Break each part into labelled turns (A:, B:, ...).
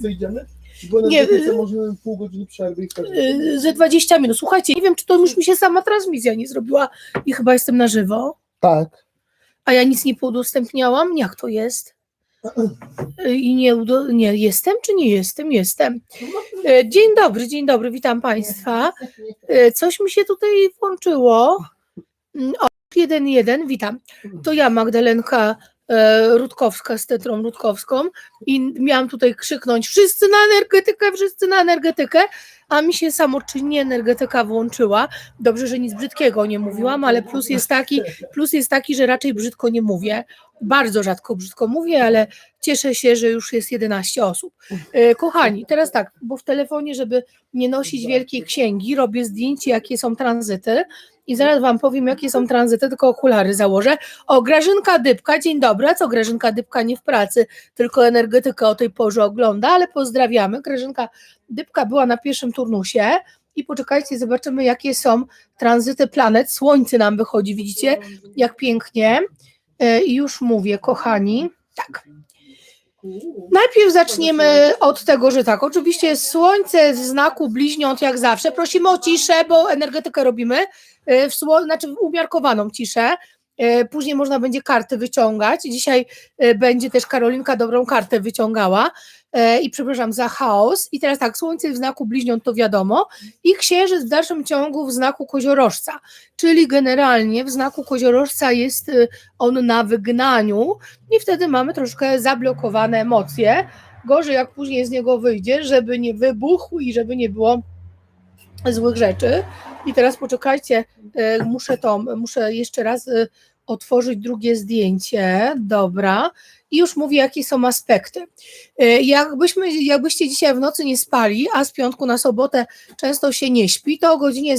A: wyjdziemy? Bo na
B: Nie,
A: nie,
B: y-
A: możemy pół godziny przerwy i wtedy.
B: Yy, Ze 20 minut. Słuchajcie, nie wiem, czy to już mi się sama transmisja nie zrobiła i chyba jestem na żywo,
A: Tak.
B: a ja nic nie poudostępniałam. Jak to jest? Yy, I nie, nie jestem, czy nie jestem? Jestem. Dzień dobry, dzień dobry, witam Państwa. Coś mi się tutaj włączyło. Mm, O, 1-1, witam. To ja, Magdalenka Rutkowska z Tetrą Rutkowską i miałam tutaj krzyknąć wszyscy na energetykę, wszyscy na energetykę, a mi się samoczynnie energetyka włączyła. Dobrze, że nic brzydkiego nie mówiłam, ale plus jest taki, plus jest taki, że raczej brzydko nie mówię. Bardzo rzadko brzydko mówię, ale cieszę się, że już jest 11 osób. E, Kochani, teraz tak, bo w telefonie, żeby nie nosić wielkiej księgi, robię zdjęcie, jakie są tranzyty i zaraz Wam powiem, jakie są tranzyty, tylko okulary założę. O, Grażynka Dybka, dzień dobry. A co Grażynka Dybka nie w pracy, tylko energetykę o tej porze ogląda, ale pozdrawiamy. Grażynka Dybka była na pierwszym turnusie i poczekajcie, zobaczymy, jakie są tranzyty planet. Słońce nam wychodzi, widzicie, jak pięknie. E, I już mówię, kochani. Tak. Najpierw zaczniemy od tego, że tak, oczywiście słońce w znaku bliźniąt jak zawsze. Prosimy o ciszę, bo energetykę robimy, e, w sło- znaczy umiarkowaną ciszę. E, Później można będzie karty wyciągać. Dzisiaj e, będzie też Karolinka dobrą kartę wyciągała. E, I przepraszam za chaos. I teraz tak, słońce w znaku bliźniąt to wiadomo. I księżyc w dalszym ciągu w znaku koziorożca. Czyli generalnie w znaku koziorożca jest on na wygnaniu i wtedy mamy troszkę zablokowane emocje. Gorzej jak później z niego wyjdzie, żeby nie wybuchł i żeby nie było złych rzeczy. I teraz poczekajcie, e, muszę to, muszę jeszcze raz e, otworzyć drugie zdjęcie. Dobra. I już mówię, jakie są aspekty. E, Jakbyśmy, jakbyście dzisiaj w nocy nie spali, a z piątku na sobotę często się nie śpi, to o godzinie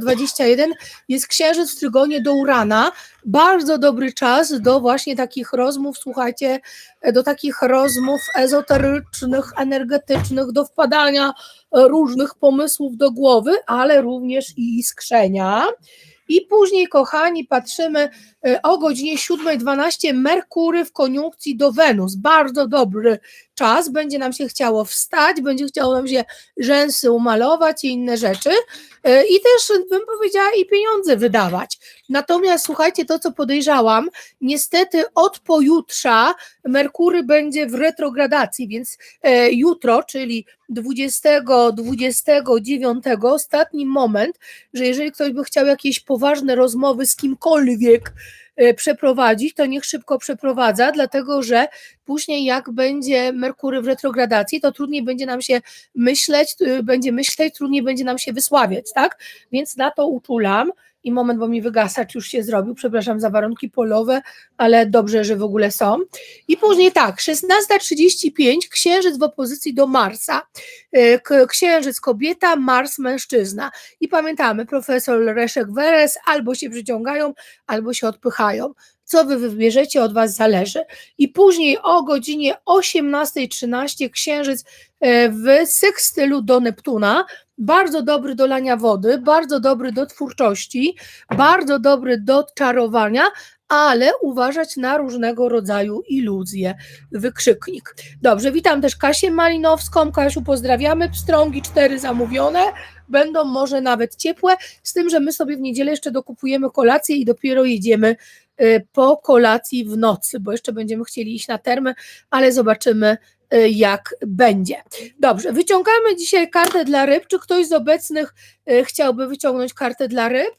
B: 0021 jest księżyc w trygonie do Urana. Bardzo dobry czas do właśnie takich rozmów, słuchajcie, e, do takich rozmów ezoterycznych, energetycznych, do wpadania różnych pomysłów do głowy, ale również i iskrzenia. I później, kochani, patrzymy e, o godzinie 7.12 Merkury w koniunkcji do Wenus. Bardzo dobry czas. Będzie nam się chciało wstać, będzie chciało nam się rzęsy umalować i inne rzeczy. E, I też bym powiedziała i pieniądze wydawać. Natomiast słuchajcie, to co podejrzałam, niestety od pojutrza Merkury będzie w retrogradacji, więc e, jutro, czyli 20-29, ostatni moment, że jeżeli ktoś by chciał jakieś poważne rozmowy z kimkolwiek przeprowadzić, to niech szybko przeprowadza, dlatego że później jak będzie Merkury w retrogradacji, to trudniej będzie nam się myśleć, y, będzie myśleć, trudniej będzie nam się wysławiać, tak? Więc na to uczulam i moment, bo mi wygasacz już się zrobił, przepraszam za warunki polowe, ale dobrze, że w ogóle są. I później tak, 16.35, księżyc w opozycji do Marsa, E, księżyc kobieta, Mars mężczyzna. I pamiętamy, profesor Leszek Weres albo się przyciągają, albo się odpychają. Co wy wybierzecie, od was zależy. I później o godzinie 18.13 księżyc e, w sekstylu do Neptuna, bardzo dobry do lania wody, bardzo dobry do twórczości, bardzo dobry do czarowania, ale uważać na różnego rodzaju iluzje. Wykrzyknik. Dobrze, witam też Kasię Malinowską. Kasiu, pozdrawiamy. Pstrągi cztery zamówione. Będą może nawet ciepłe, z tym, że my sobie w niedzielę jeszcze dokupujemy kolację i dopiero jedziemy y, po kolacji w nocy, bo jeszcze będziemy chcieli iść na termy, ale zobaczymy, jak będzie. Dobrze, wyciągamy dzisiaj kartę dla ryb. Czy ktoś z obecnych y, chciałby wyciągnąć kartę dla ryb?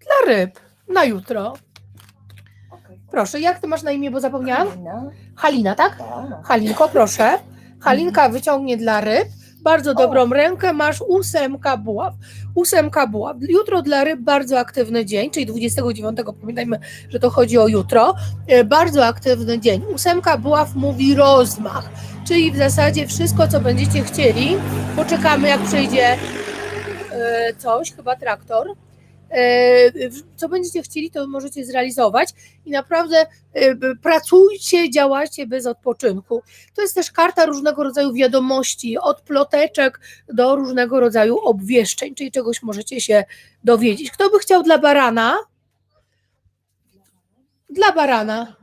B: Dla ryb, na jutro. Proszę, jak ty masz na imię, bo zapomniałam? Halina, tak? Halinko, proszę. Halinka wyciągnie dla ryb. Bardzo dobrą rękę masz ósemka buław. Ósemka buław. Jutro dla ryb bardzo aktywny dzień, czyli 29. Pamiętajmy, że to chodzi o jutro. E, Bardzo aktywny dzień. Ósemka buław mówi rozmach, czyli w zasadzie wszystko, co będziecie chcieli. Poczekamy, jak przyjdzie e, coś, chyba traktor. E, Co będziecie chcieli, to możecie zrealizować i naprawdę e, pracujcie, działajcie bez odpoczynku. To jest też karta różnego rodzaju wiadomości, od ploteczek do różnego rodzaju obwieszczeń, czyli czegoś możecie się dowiedzieć. Kto by chciał dla barana? Dla barana.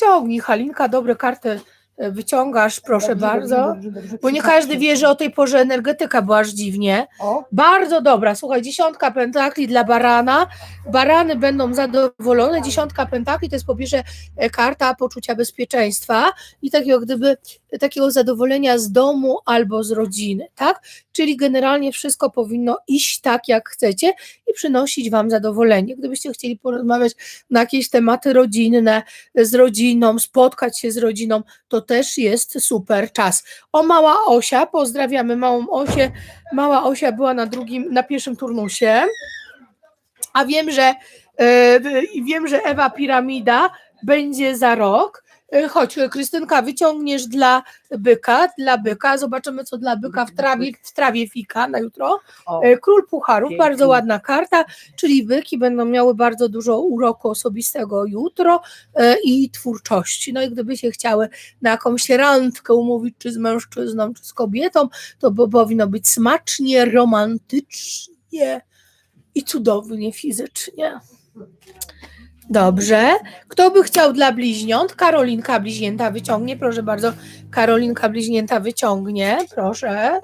B: ciągnij Halinka, dobre karty wyciągasz, proszę
C: Dobrze,
B: bardzo.
C: dobrze, dobrze,
B: Bo nie każdy wie, że o tej porze energetyka była aż dziwnie.
C: O,
B: Bardzo dobra, słuchaj, dziesiątka pentakli dla barana. Barany będą zadowolone. Dziesiątka pentakli to jest po pierwsze e, karta poczucia bezpieczeństwa i takiego gdyby takiego zadowolenia z domu albo z rodziny, tak? Czyli generalnie wszystko powinno iść tak, jak chcecie i przynosić wam zadowolenie. Gdybyście chcieli porozmawiać na jakieś tematy rodzinne, z rodziną, spotkać się z rodziną, to też jest super czas. O mała Osia, pozdrawiamy małą Osię. Mała Osia była na drugim, na pierwszym turnusie. A wiem, że e, wiem, że Ewa Piramida będzie za rok. E, Chodź, Krystynka, wyciągniesz dla byka, dla byka. Zobaczymy, co dla byka w trawie, w trawie fika na jutro.
C: o.
B: E, Król Pucharów,
C: Pięknie.
B: bardzo ładna karta, czyli byki będą miały bardzo dużo uroku osobistego jutro e, i twórczości. No i gdyby się chciały na jakąś randkę umówić, czy z mężczyzną, czy z kobietą, to powinno być smacznie, romantycznie i cudownie fizycznie. Dobrze. Kto by chciał dla bliźniąt? Karolinka bliźnięta wyciągnie. Proszę bardzo, Karolinka bliźnięta wyciągnie. Proszę.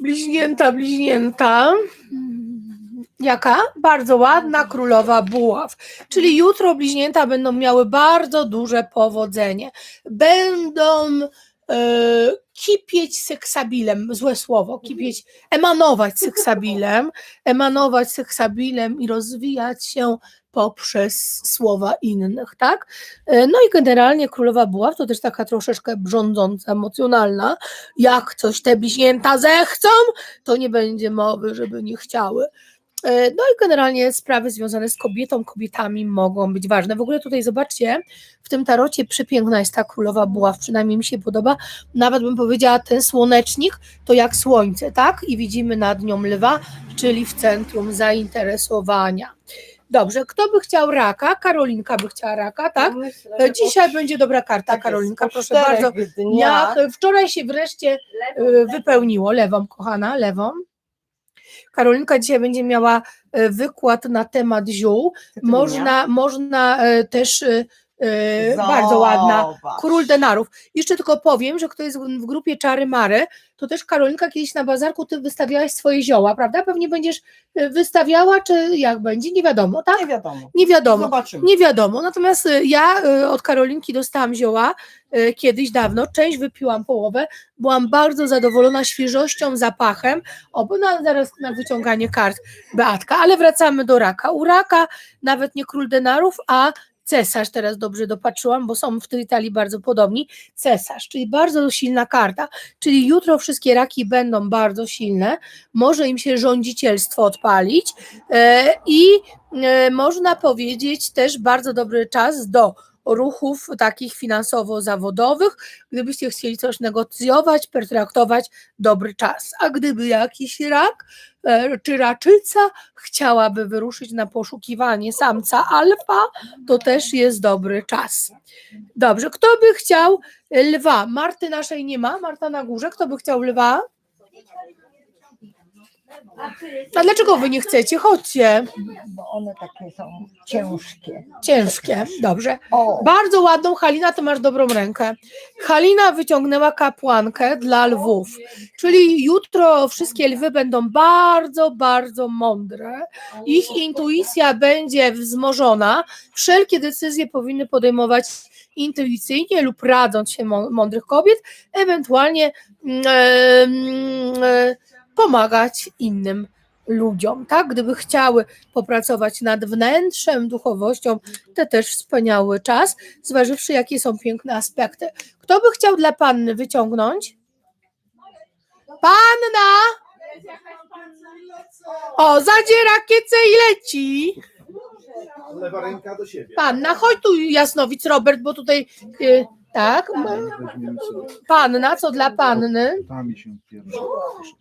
B: Bliźnięta, bliźnięta. Jaka? Bardzo ładna królowa buław. Czyli jutro bliźnięta będą miały bardzo duże powodzenie. Będą kipieć seksabilem, złe słowo, kipieć, emanować seksabilem, emanować seksabilem i rozwijać się poprzez słowa innych, tak? E, No i generalnie królowa buław to też taka troszeczkę brządząca, emocjonalna. Jak coś te bliźnięta zechcą, to nie będzie mowy, żeby nie chciały. E, No i generalnie sprawy związane z kobietą, kobietami mogą być ważne. W ogóle tutaj zobaczcie, w tym tarocie przepiękna jest ta królowa buław, przynajmniej mi się podoba. Nawet bym powiedziała, ten słonecznik to jak słońce, tak? I widzimy nad nią lwa, czyli w centrum zainteresowania. Dobrze, kto by chciał raka? Karolinka by chciała raka, tak?
C: Myślę,
B: Dzisiaj będzie dobra karta,
C: tak jest,
B: Karolinka,
C: po
B: proszę bardzo.
C: dniach
B: Ja, wczoraj się wreszcie e, wypełniło, lewą, kochana, lewą. Karolinka dzisiaj będzie miała e, wykład na temat ziół. Można, można e, też e, e, bardzo ładna.
C: Zobacz.
B: Król denarów. Jeszcze tylko powiem, że kto jest w grupie Czary Mary, to też Karolinka kiedyś na bazarku ty wystawiałaś swoje zioła, prawda? Pewnie będziesz e, wystawiała, czy jak będzie? Nie wiadomo, tak?
C: Nie wiadomo.
B: Nie wiadomo.
C: Zobaczymy.
B: Nie wiadomo. Natomiast y, ja y, od Karolinki dostałam zioła y, kiedyś dawno, część wypiłam połowę, byłam bardzo zadowolona świeżością, zapachem. O, bo na, zaraz na wyciąganie kart Beatka, ale wracamy do raka. U raka nawet nie król denarów, a cesarz, teraz dobrze dopatrzyłam, bo są w tej bardzo podobni, cesarz, czyli bardzo silna karta, czyli jutro wszystkie raki będą bardzo silne, może im się rządzicielstwo odpalić e, i e, można powiedzieć też bardzo dobry czas do ruchów takich finansowo-zawodowych. Gdybyście chcieli coś negocjować, pertraktować, dobry czas. A gdyby jakiś rak e, czy raczyca chciałaby wyruszyć na poszukiwanie samca alfa, to też jest dobry czas. Dobrze, kto by chciał lwa? Marty naszej nie ma, Marta na górze. Kto by chciał lwa? A dlaczego wy nie chcecie? Chodźcie.
C: Bo one takie są ciężkie.
B: Ciężkie. Dobrze.
C: O,
B: Bardzo ładną, Halina, ty masz dobrą rękę. Halina wyciągnęła kapłankę dla lwów, czyli jutro wszystkie lwy będą bardzo, bardzo mądre. Ich intuicja będzie wzmożona. Wszelkie decyzje powinny podejmować intuicyjnie lub radząc się mą- mądrych kobiet, ewentualnie mm, e, mm, e, pomagać innym ludziom, tak? Gdyby chciały popracować nad wnętrzem, duchowością, to też wspaniały czas, zważywszy, jakie są piękne aspekty. Kto by chciał dla panny wyciągnąć? Panna! O, zadzie rakietę i leci.
A: Lewa ręka do siebie.
B: Panna, chodź tu Jasnowic Robert, bo tutaj y, tak, panna, co dla panny?
D: Się.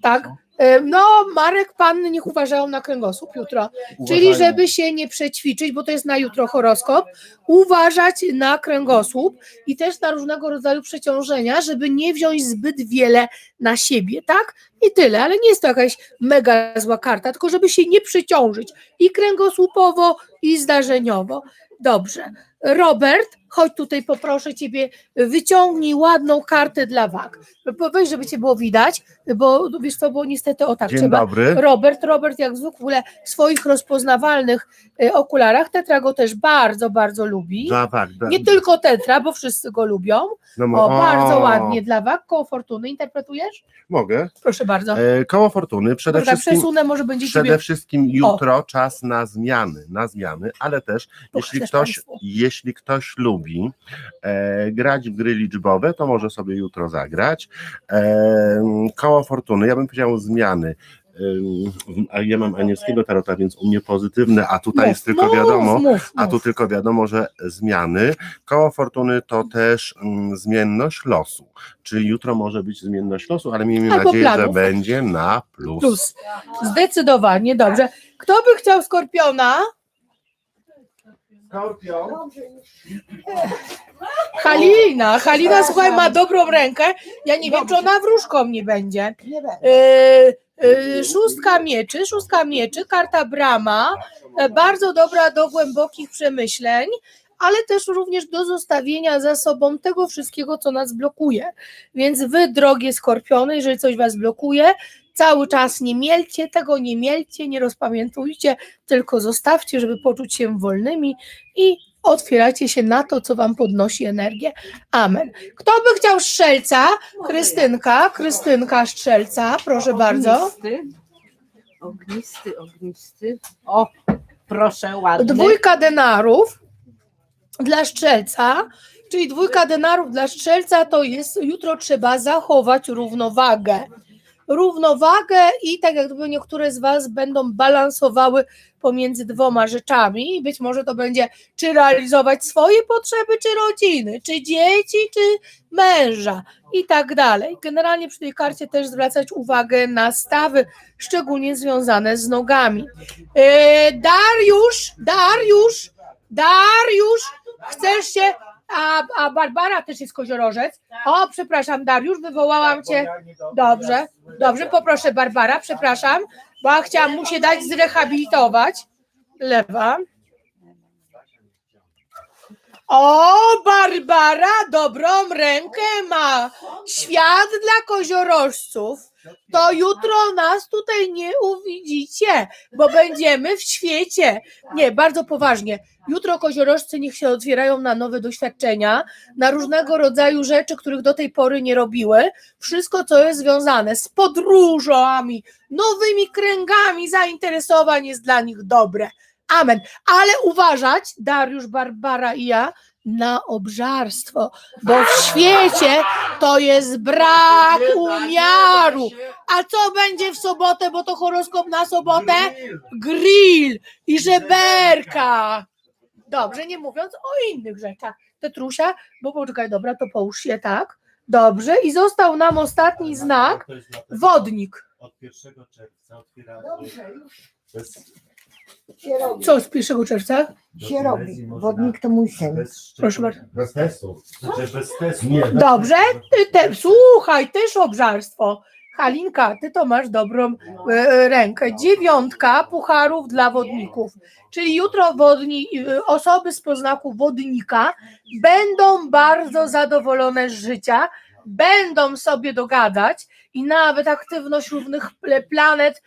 B: Tak. Y, No, Marek, panny niech uważają na kręgosłup jutro. Czyli żeby się nie przećwiczyć, bo to jest na jutro horoskop, uważać na kręgosłup i też na różnego rodzaju przeciążenia, żeby nie wziąć zbyt wiele na siebie, tak? I tyle, ale nie jest to jakaś mega zła karta, tylko żeby się nie przeciążyć i kręgosłupowo, i zdarzeniowo. Dobrze. Robert, chodź tutaj, poproszę ciebie, wyciągnij ładną kartę dla wag. Weź, żeby cię było widać, bo wiesz co, bo niestety o tak
E: Dzień
B: trzeba.
E: dobry.
B: Robert, Robert jak zwykle w swoich rozpoznawalnych e, okularach, Tetra go też bardzo, bardzo lubi.
E: Dla wag. Dla,
B: Nie tylko Tetra, bo wszyscy go lubią.
E: no,
B: O, bardzo ładnie dla wag. Koło fortuny interpretujesz?
E: Mogę.
B: Proszę bardzo.
E: E, koło fortuny. Przede
B: Dobra,
E: wszystkim,
B: przesunę, może będzie
E: przede
B: ciebie...
E: wszystkim jutro czas na zmiany, na zmiany, ale też jeśli ktoś,
B: państwu.
E: jeśli ktoś lubi e, grać w gry liczbowe, to może sobie jutro zagrać. E, koło fortuny, ja bym powiedział zmiany. A ja mam anielskiego tarota, więc u mnie pozytywne, a tutaj jest tylko wiadomo, a tu tylko wiadomo, że zmiany. Koło fortuny to też mm, zmienność losu, czyli jutro może być zmienność losu, ale miejmy
B: Albo
E: nadzieję, że
B: planów.
E: będzie na plus.
B: Plus. Zdecydowanie, dobrze. Kto by chciał skorpiona?
A: Skorpion.
B: Halina. Halina, słuchaj, ma dobrą rękę. Ja nie wiem, czy ona wróżką nie będzie.
C: Nie.
B: Yy, yy, szóstka mieczy, szóstka mieczy, karta brama. E, Bardzo dobra do głębokich przemyśleń, ale też również do zostawienia za sobą tego wszystkiego, co nas blokuje. Więc wy, drogie skorpiony, jeżeli coś was blokuje, cały czas nie mielcie tego, nie mielcie, nie rozpamiętujcie, tylko zostawcie, żeby poczuć się wolnymi i otwieracie się na to, co wam podnosi energię. Amen. Kto by chciał strzelca? Krystynka, Krystynka strzelca, proszę bardzo.
F: Ognisty, ognisty. O, proszę, ładny.
B: Dwójka denarów dla strzelca, czyli dwójka denarów dla strzelca to jest jutro trzeba zachować równowagę. Równowagę i tak jak gdyby niektóre z Was będą balansowały pomiędzy dwoma rzeczami i być może to będzie czy realizować swoje potrzeby, czy rodziny, czy dzieci, czy męża i tak dalej. Generalnie przy tej karcie też zwracać uwagę na stawy, szczególnie związane z nogami. E, Dariusz, Dariusz, Dariusz, chcesz się. A, a Barbara też jest koziorożec. O, przepraszam, Dariusz, wywołałam cię. Dobrze, dobrze, poproszę Barbara, przepraszam, bo chciałam mu się dać zrehabilitować. Lewa. O, Barbara, dobrą rękę ma. Świat dla koziorożców. To jutro nas tutaj nie uwidzicie, bo będziemy w świecie. Nie, bardzo poważnie. Jutro koziorożcy niech się otwierają na nowe doświadczenia, na różnego rodzaju rzeczy, których do tej pory nie robiły. Wszystko, co jest związane z podróżami, nowymi kręgami zainteresowań jest dla nich dobre. Amen. Ale uważać, Dariusz, Barbara i ja, na obżarstwo, bo w świecie to jest brak umiaru. A co będzie w sobotę, bo to horoskop na sobotę? Grill i żeberka. Dobrze, nie mówiąc o innych rzeczach. Tetrusia, bo poczekaj, dobra, to połóż się tak. Dobrze, i został nam ostatni znak, wodnik.
G: Od 1 czerwca otwiera
C: Dobrze, już się robi.
B: Co z 1 czerwca?
C: Się robi. Wodnik to mój syn.
G: bez
B: Proszę bardzo.
G: Bez testu. Znaczy bez testu.
B: Dobrze, ty te, słuchaj, też obżarstwo. Halinka, ty to masz dobrą e, rękę. Dziewiątka pucharów dla wodników. Czyli jutro wodni, e, osoby z poznaku wodnika będą bardzo zadowolone z życia, będą sobie dogadać i nawet aktywność różnych pl- planet e,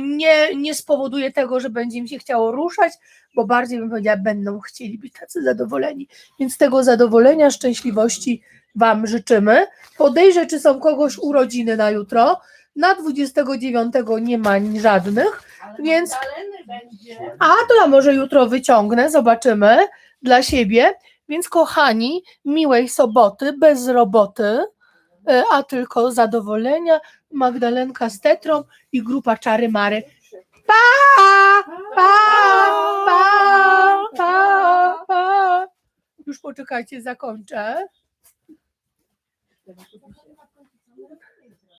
B: nie, nie spowoduje tego, że będzie im się chciało ruszać, bo bardziej bym powiedziała, będą chcieli być tacy zadowoleni. Więc tego zadowolenia, szczęśliwości Wam życzymy. Podejrzę, czy są kogoś urodziny na jutro. Na 29 nie ma żadnych, więc. A to ja może jutro wyciągnę, zobaczymy dla siebie. Więc kochani, miłej soboty, bez roboty, e, a tylko zadowolenia. Magdalenka z Tetrą i grupa Czary Mary. Pa! Pa! Pa! Pa! pa. Już poczekajcie, zakończę.